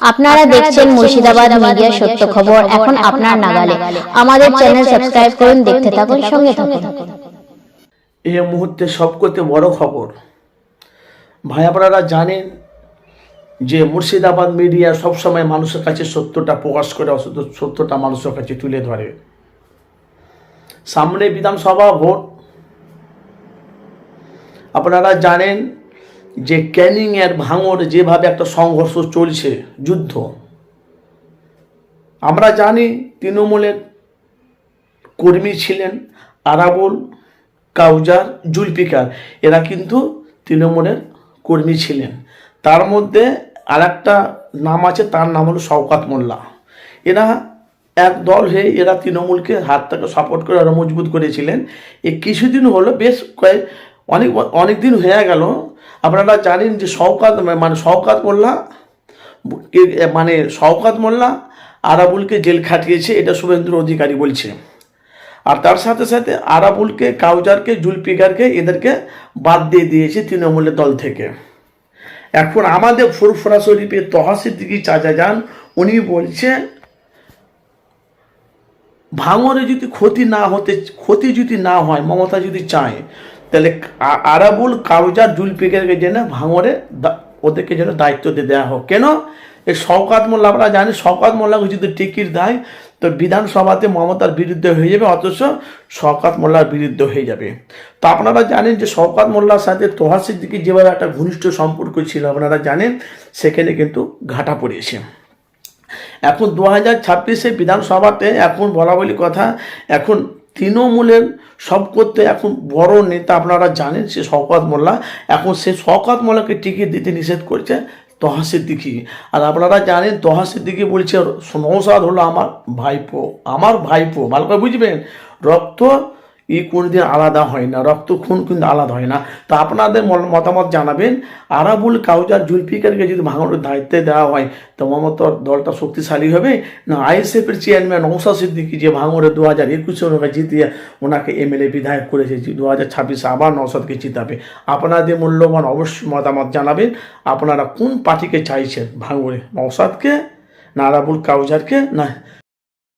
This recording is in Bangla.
আপনারা দেখছেন মুর্শিদাবাদ মিডিয়া সত্য খবর। এখন আপনার নাগালে। আমাদের চ্যানেল সাবস্ক্রাইব করুন দেখতে থাকুন সঙ্গে থাকুন। এই মুহূর্তে সবকতে বড় খবর। ভাই আপনারা জানেন যে মুর্শিদাবাদ মিডিয়া সবসময় মানুষের কাছে সত্যটা প্রকাশ করে অসত্য সত্যটা মানুষের কাছে তুলে ধরে। সামনে বিধানসভা ভোট। আপনারা জানেন যে ক্যানিংয়ের ভাঙর যেভাবে একটা সংঘর্ষ চলছে, যুদ্ধ। আমরা জানি তৃণমূলের কর্মী ছিলেন আরাবুল, কাউজার, জুলফিকার। এরা কিন্তু তৃণমূলের কর্মী ছিলেন। তার মধ্যে আর একটা নাম আছে, তার নাম হলো শওকাত মোল্লা। এরা এক দল হয়ে এরা তৃণমূলকে হাত থেকে সাপোর্ট করে আরও মজবুত করেছিলেন। এ কিছুদিন হলো বেশ কয়েক, অনেক অনেক দিন হয়ে গেল আপনারা জানেন যে শওকাত মানে শওকাত মোল্লা মানে শওকাত মোল্লা আরাবুলকে জেল খাটিয়েছে, এটা শুভেন্দু অধিকারী বলছে। আর তার সাথে সাথে আরাবুলকে, কাউজারকে জুলপিকারকে এদেরকে বাদ দিয়ে দিয়েছে তৃণমূলের দল থেকে। এখন আমাদের ফুরফুরা শরীফের তহাসির দিকে চাচা যান, উনি বলছে, ভাঙরে যদি ক্ষতি না হতে, ক্ষতি যদি না হয়, মমতা যদি চায় তাহলে আরাবুল কাউজার জুলপিকারকে যেন ভাঙরে ওদেরকে যেন দায়িত্ব দিয়ে দেওয়া হোক। কেন? এই শওকাত মোল্লা আমরা জানি, শওকাত মোল্লাকে যদি টিকিট দেয়, তো বিধানসভাতে মমতার বিরুদ্ধে হয়ে যাবে, অথচ শওকাত মোল্লার বিরুদ্ধে হয়ে যাবে। তো আপনারা জানেন যে শওকাত মোল্লার সাথে তোহা সিদ্দিকির যেভাবে একটা ঘনিষ্ঠ সম্পর্ক ছিল, আপনারা জানেন, সেখানে কিন্তু ঘাটা পড়েছে। এখন দু হাজার ছাব্বিশে বিধানসভাতে এখন বলা বলি কথা, এখন তৃণমূলের সব করতে এখন বড় নেতা আপনারা জানেন, সে শওকত মোল্লা। এখন সে শওকত মোল্লাকে টিকিট দিতে নিষেধ করছে তহা দিকে। আর আপনারা জানেন তহা দিকে বলছে নৌসাদ হলো আমার ভাইপো আমার ভাইপো। ভালো করে বুঝবেন, রক্ত ই কোনোদিন আলাদা হয় না, রক্ত খুন কিন্তু আলাদা হয় না। তো আপনাদের মতামত জানাবেন। আরাবুল কাউজার জুলফিকারকে যদি ভাঙানোর দায়িত্বে দেওয়া হয়, তো মমতার দলটা শক্তিশালী হবে? না, আইএসএফের চেয়ারম্যান নৌসা সিদ্দিকি যে ভাঙড়ে দু হাজার একুশে ওনাকে জিতিয়ে ওনাকে এমএলএ বিধায়ক করেছে দু হাজার ছাব্বিশে আবার নৌসাদকে জিতাবে। আপনাদের মূল্যবান অবশ্যই মতামত জানাবেন। আপনারা কোন পার্টিকে চাইছেন ভাঙড়ে নৌসাদকে না আরাবুল কাউজারকে? না।